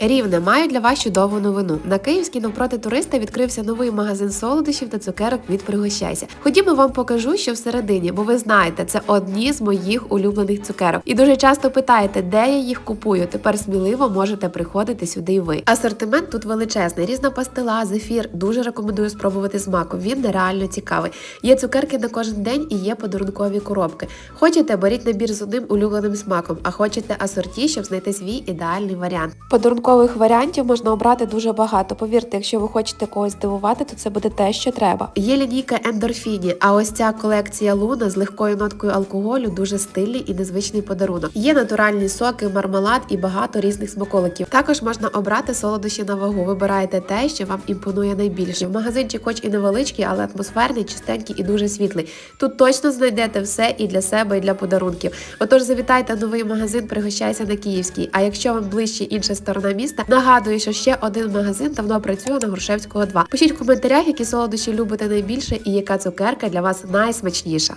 Рівне маю для вас чудову новину. На Київській навпроти туриста відкрився новий магазин солодощів та цукерок від Пригощайся. Ходімо вам покажу, що всередині, бо ви знаєте, це одні з моїх улюблених цукерок. І дуже часто питаєте, де я їх купую. Тепер сміливо можете приходити сюди і ви. Асортимент тут величезний, різна пастила, зефір. Дуже рекомендую спробувати з. Він нереально цікавий. Є цукерки на кожен день і є подарункові коробки. Хочете, беріть набір з одним улюбленим смаком, а хочете асорті, щоб знайти свій ідеальний варіант. Подарункових варіантів можна обрати дуже багато. Повірте, якщо ви хочете когось здивувати, то це буде те, що треба. Є лінійка ендорфіні, а ось ця колекція луна з легкою ноткою алкоголю дуже стильний і незвичний подарунок. Є натуральні соки, мармелад і багато різних смаколиків. Також можна обрати солодощі на вагу. Вибираєте те, що вам імпонує найбільше. В магазинчик, хоч і невеличкий, але атмосферний, чистенький і дуже світлий. Тут точно знайдете все і для себе, і для подарунків. Отож, завітайте в новий магазин, пригощайся на Київській. А якщо вам ближче інша сторона міста, нагадую, що ще один магазин давно працює на Грушевського 2. Пишіть в коментарях, які солодощі любите найбільше і яка цукерка для вас найсмачніша.